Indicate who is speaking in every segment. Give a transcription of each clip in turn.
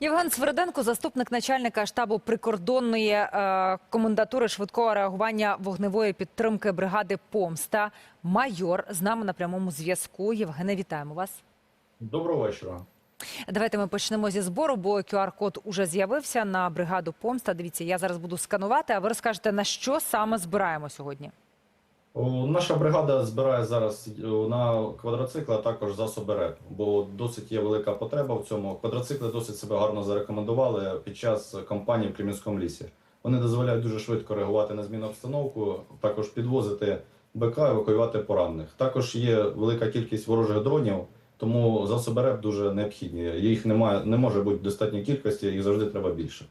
Speaker 1: Євген Свериденко, заступник начальника штабу прикордонної е, комендатури швидкого реагування вогневої підтримки бригади Помста. Майор з нами на прямому зв'язку. Євгене, вітаємо вас.
Speaker 2: Доброго вечора.
Speaker 1: Давайте ми почнемо зі збору, бо QR-код уже з'явився на бригаду Помста. Дивіться, я зараз буду сканувати, а ви розкажете, на що саме збираємо сьогодні.
Speaker 2: Наша бригада збирає зараз на квадроцикли, а також засоби РЕП, бо досить є велика потреба в цьому. Квадроцикли досить себе гарно зарекомендували під час кампанії в Кремінському лісі. Вони дозволяють дуже швидко реагувати на зміну обстановку, також підвозити БК, евакуювати поранених. Також є велика кількість ворожих дронів, тому засоби РЕП дуже необхідні. Їх немає, не може бути в достатній кількості, їх завжди треба більше.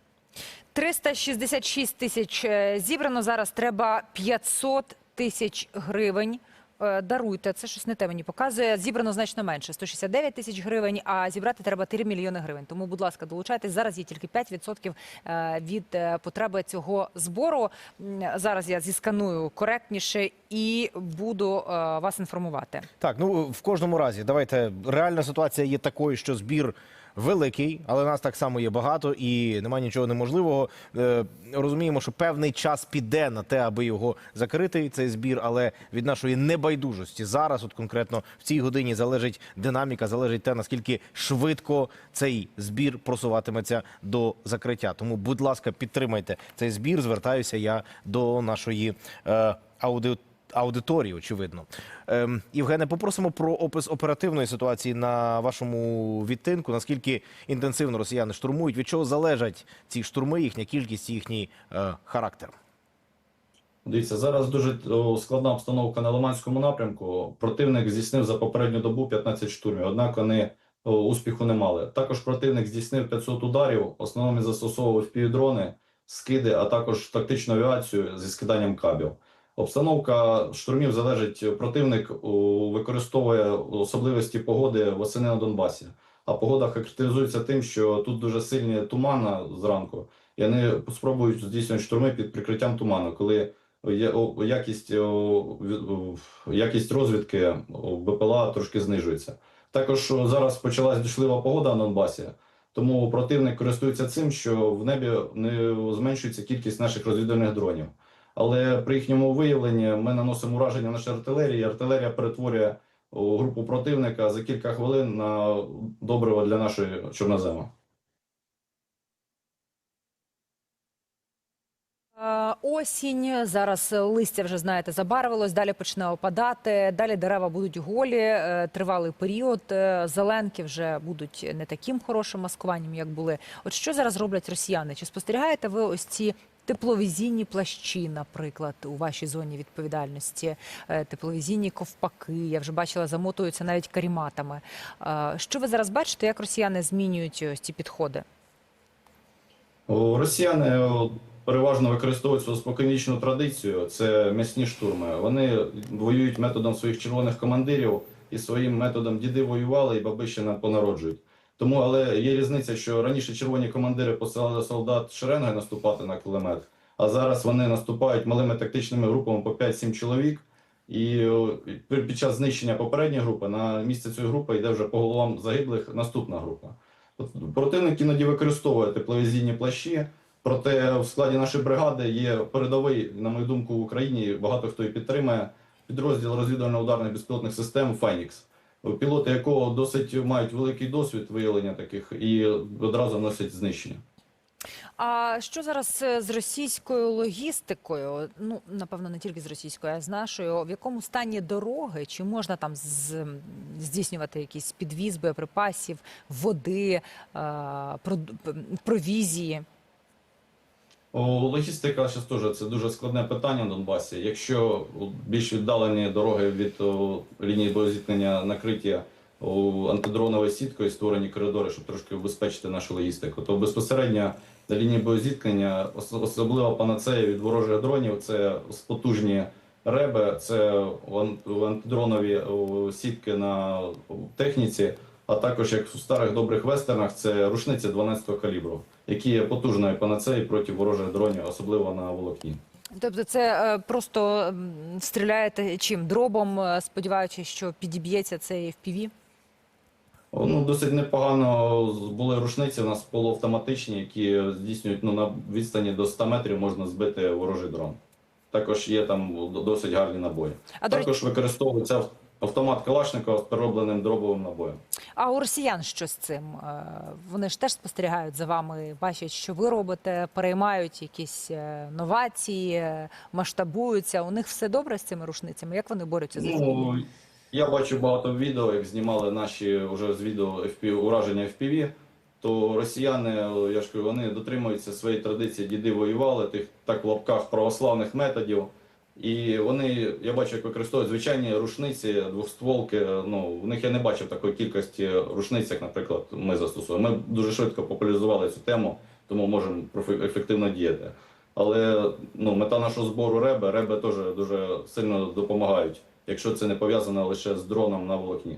Speaker 1: 366 тисяч е, зібрано. Зараз треба 500 тисяч гривень. Е, Даруйте, це щось не те мені показує. Зібрано значно менше 169 тисяч гривень, а зібрати треба 3 мільйони гривень. Тому, будь ласка, долучайтесь. Зараз є тільки 5% е, від е, потреби цього збору. Зараз я зісканую коректніше і буду вас інформувати.
Speaker 3: Так, ну в кожному разі, давайте реальна ситуація є такою, що збір великий, але нас так само є багато і немає нічого неможливого. Е, розуміємо, що певний час піде на те, аби його закрити, цей збір, але від нашої небайдужості зараз, от конкретно в цій годині, залежить динаміка, залежить те, наскільки швидко цей збір просуватиметься до закриття. Тому, будь ласка, підтримайте цей збір. Звертаюся я до нашої е, аудиторії аудиторії, очевидно. Ем, Євгене, попросимо про опис оперативної ситуації на вашому відтинку. Наскільки інтенсивно росіяни штурмують? Від чого залежать ці штурми, їхня кількість, їхній е, характер?
Speaker 2: Дивіться, зараз дуже складна обстановка на Лиманському напрямку. Противник здійснив за попередню добу 15 штурмів, однак вони успіху не мали. Також противник здійснив 500 ударів, основними застосовував впівдрони, скиди, а також тактичну авіацію зі скиданням кабів. Обстановка штурмів залежить. Противник використовує особливості погоди восени на Донбасі. А погода характеризується тим, що тут дуже сильні тумана зранку, і вони спробують здійснювати штурми під прикриттям туману, коли якість, якість розвідки БПЛА трошки знижується. Також зараз почалась дочлива погода на Донбасі, тому противник користується цим, що в небі не зменшується кількість наших розвідувальних дронів. Але при їхньому виявленні ми наносимо ураження нашій артилерії. Артилерія перетворює групу противника за кілька хвилин на добриво для нашої чорноземи.
Speaker 1: Осінь зараз листя вже знаєте забарвилось. Далі почне опадати. Далі дерева будуть голі. е, Тривалий період. е, Зеленки вже будуть не таким хорошим маскуванням, як були. От що зараз роблять росіяни? Чи спостерігаєте ви ось ці тепловізійні плащі, наприклад, у вашій зоні відповідальності? Е, Тепловізійні ковпаки. Я вже бачила, замотуються навіть каріматами. Е, Що ви зараз бачите, як росіяни змінюють ось ці підходи?
Speaker 2: Росіяни переважно використовують свою споконвічну традицію. Це м'ясні штурми. Вони воюють методом своїх червоних командирів і своїм методом діди воювали і баби ще нам понароджують. Тому, але є різниця, що раніше червоні командири посилали солдат шеренгою наступати на кулемет, а зараз вони наступають малими тактичними групами по 5-7 чоловік. І під час знищення попередньої групи на місце цієї групи йде вже по головам загиблих наступна група. Противник іноді використовує тепловізійні плащі, проте в складі нашої бригади є передовий, на мою думку, в Україні багато хто і підтримує підрозділ розвідувально-ударних безпілотних систем Фенікс, пілоти якого досить мають великий досвід виявлення таких і одразу носять знищення.
Speaker 1: А що зараз е, з російською логістикою? Ну напевно, не тільки з російською, а з нашою. В якому стані дороги? Чи можна там з, здійснювати якийсь підвіз боєприпасів, води, е, провізії?
Speaker 2: Логістика зараз теж це дуже складне питання на Донбасі. Якщо більш віддалені дороги від о, лінії боєзіткнення накриті о, антидроновою сіткою, створені коридори, щоб трошки убезпечити нашу логістику, то безпосередньо на лінії боєзіткнення ос- особлива панацея від ворожих дронів це потужні реби, це антидронові сітки на техніці, а також як в старих добрих вестернах, це рушниці 12-го калібру, які є потужною панацеєю проти ворожих дронів, особливо на волокні.
Speaker 1: Тобто, це е, просто стріляєте чим дробом, е, сподіваючись, що підіб'ється цей FPV?
Speaker 2: Ну, досить непогано були рушниці, у нас полуавтоматичні, які здійснюють ну, на відстані до 100 метрів можна збити ворожий дрон. Також є там досить гарні набої.
Speaker 1: А до
Speaker 2: Також використовується автомат Калашникова з переробленим дробовим набоєм.
Speaker 1: А у росіян що з цим? Е, Вони ж теж спостерігають за вами, бачать, що ви робите, переймають якісь е, новації, е, масштабуються. У них все добре з цими рушницями. Як вони борються за?
Speaker 2: Ну, я бачу багато відео, як знімали наші вже з відео FPV, ураження FPV, то росіяни, я ж кажу, вони дотримуються своєї традиції, діди воювали, тих так в лапках православних методів. І вони, я бачу, як використовують звичайні рушниці, двохстволки. Ну, в них я не бачив такої кількості рушниць, як, наприклад, ми застосуємо. Ми дуже швидко популяризували цю тему, тому можемо ефективно діяти. Але ну, мета нашого збору реби, реби теж дуже сильно допомагають, якщо це не пов'язано лише з дроном на волокні.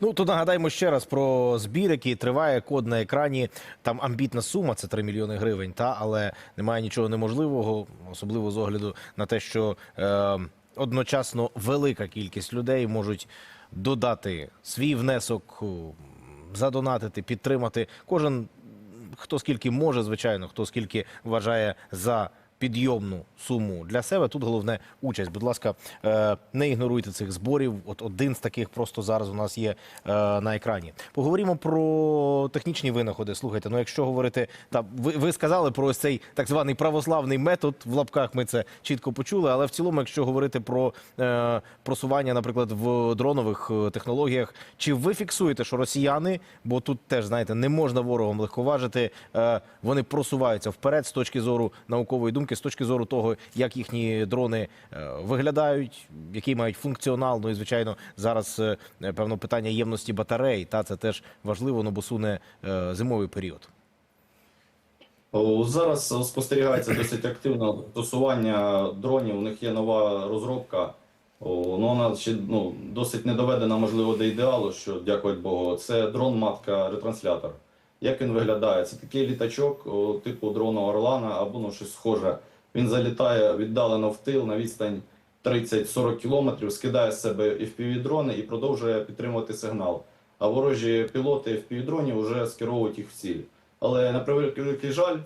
Speaker 3: Ну то нагадаємо ще раз про збір, який триває код на екрані. Там амбітна сума, це 3 мільйони гривень. Та але немає нічого неможливого, особливо з огляду на те, що е, одночасно велика кількість людей можуть додати свій внесок, задонатити, підтримати. Кожен хто скільки може, звичайно, хто скільки вважає за підйомну суму для себе. Тут головне участь. Будь ласка, е, не ігноруйте цих зборів. От один з таких просто зараз у нас є е, на екрані. Поговоримо про технічні винаходи. Слухайте, ну якщо говорити, та ви, ви сказали про ось цей так званий православний метод в лапках. Ми це чітко почули. Але в цілому, якщо говорити про е, просування, наприклад, в дронових технологіях, чи ви фіксуєте, що росіяни, бо тут теж знаєте, не можна ворогом легковажити, вони просуваються вперед з точки зору наукової думки, з точки зору того, як їхні дрони е, виглядають, який мають функціонал. Ну і звичайно, зараз е, певно питання ємності батарей. Та це теж важливо, ну бо суне е, зимовий період.
Speaker 2: Зараз спостерігається досить активне тусування дронів. У них є нова розробка. Ну, вона ще ну, досить не доведена, можливо, до ідеалу, що дякувати Богу. Це дрон-матка ретранслятор. Як він виглядає? Це такий літачок типу дрона Орлана або ну, щось схоже. Він залітає віддалено в тил на відстань 30-40 кілометрів, скидає з себе FPV-дрони і продовжує підтримувати сигнал. А ворожі пілоти FPV-дронів вже скеровують їх в ціль. Але на превеликий жаль,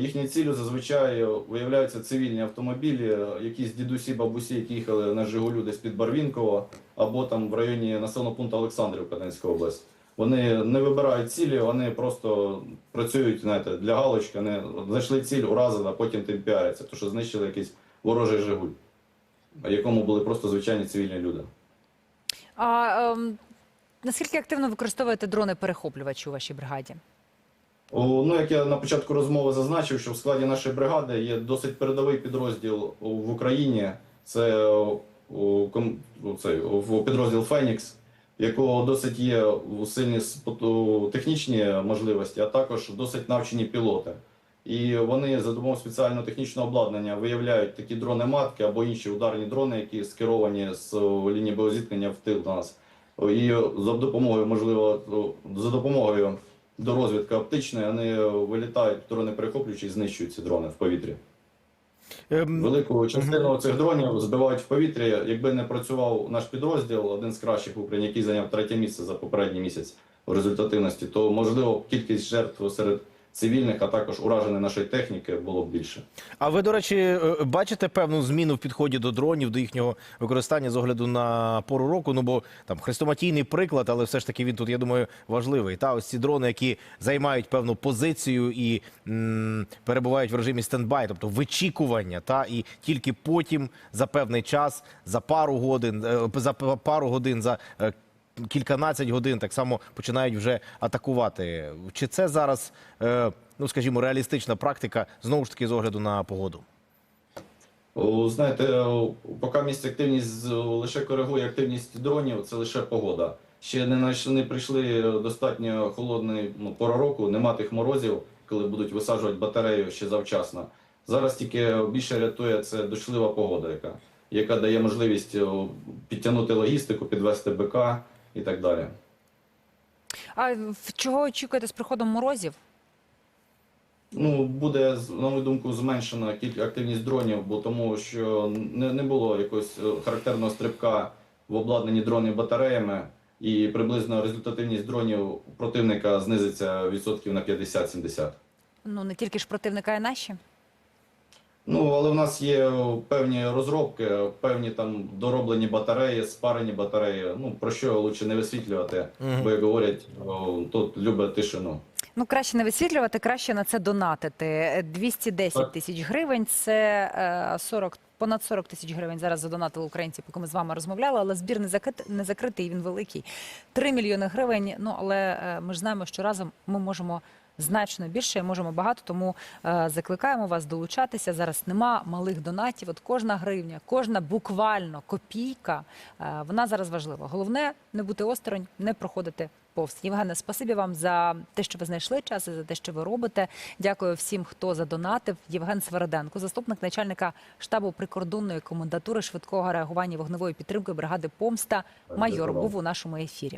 Speaker 2: їхньою ціллю зазвичай виявляються цивільні автомобілі, якісь дідусі, бабусі, які їхали на Жигулю десь під Барвінково, або там в районі населеного пункту Олександрівка, Донецька область. Вони не вибирають цілі, вони просто працюють знаєте, для галочки, вони знайшли ціль, уразили, а потім тим піаряться, тому що знищили якийсь ворожий Жигуль, в якому були просто звичайні цивільні люди.
Speaker 1: А ем, наскільки активно використовуєте дрони-перехоплювачі у вашій бригаді?
Speaker 2: О, Ну, як я на початку розмови зазначив, що в складі нашої бригади є досить передовий підрозділ в Україні. Це о, ком- о, цей, о, підрозділ Фенікс, якого досить є сильні технічні можливості, а також досить навчені пілоти. І вони за допомогою спеціального технічного обладнання виявляють такі дрони-матки або інші ударні дрони, які скеровані з лінії боєзіткнення в тил до нас. І за допомогою, можливо, за допомогою до розвідки оптичної, вони вилітають, дрони перехоплюючи і знищують ці дрони в повітрі.
Speaker 3: Ем,
Speaker 2: Велику частину цих дронів збивають в повітрі. Якби не працював наш підрозділ, один з кращих в Україні, який зайняв третє місце за попередній місяць у результативності, то можливо кількість жертв серед цивільних, а також ураженої нашої техніки було б більше.
Speaker 3: А ви, до речі, е, бачите певну зміну в підході до дронів, до їхнього використання з огляду на пору року? Ну бо там хрестоматійний приклад, але все ж таки він тут, я думаю, важливий. Та ось ці дрони, які займають певну позицію і м, перебувають в режимі стендбай, тобто вичікування, та і тільки потім за певний час, за пару годин, е, за пару годин, за е, кільканадцять годин так само починають вже атакувати. Чи це зараз, е, ну скажімо, реалістична практика знову ж таки з огляду на погоду?
Speaker 2: Знаєте, поки місць активність лише коригує активність дронів, це лише погода. Ще не, знайшли- не прийшли достатньо холодний ну, пора року, нема тих морозів, коли будуть висаджувати батарею ще завчасно. Зараз тільки більше рятує це дочлива погода, яка, яка дає можливість підтягнути логістику, підвести БК і так далі.
Speaker 1: А чого очікуєте з приходом морозів?
Speaker 2: Ну, буде, на мою думку, зменшена активність дронів, бо тому що не, не було якогось е, характерного стрибка в обладнанні дрони батареями. і приблизно результативність дронів противника знизиться відсотків на 50-70.
Speaker 1: Ну не тільки ж противника, а й наші.
Speaker 2: Ну, але в нас є певні розробки, певні там дороблені батареї, спарені батареї. Ну про що лучше не висвітлювати, бо як говорять, о, тут любить тишину.
Speaker 1: Ну, краще не висвітлювати, краще на це донатити. 210
Speaker 2: Так.
Speaker 1: тисяч гривень це е, 40, понад 40 тисяч гривень зараз задонатили українці, поки ми з вами розмовляли, але збір не закрит, не закритий, він великий. 3 мільйони гривень. Ну, але е, ми ж знаємо, що разом ми можемо значно більше, і можемо багато, тому е, закликаємо вас долучатися. Зараз нема малих донатів. От кожна гривня, кожна буквально копійка, е, вона зараз важлива. Головне не бути осторонь, не проходити повз. Євгене, спасибі вам за те, що ви знайшли час і за те, що ви робите. Дякую всім, хто задонатив. Євген Свериденко, заступник начальника штабу прикордонної комендатури швидкого реагування вогневої підтримки бригади Помста, майор, був у нашому ефірі.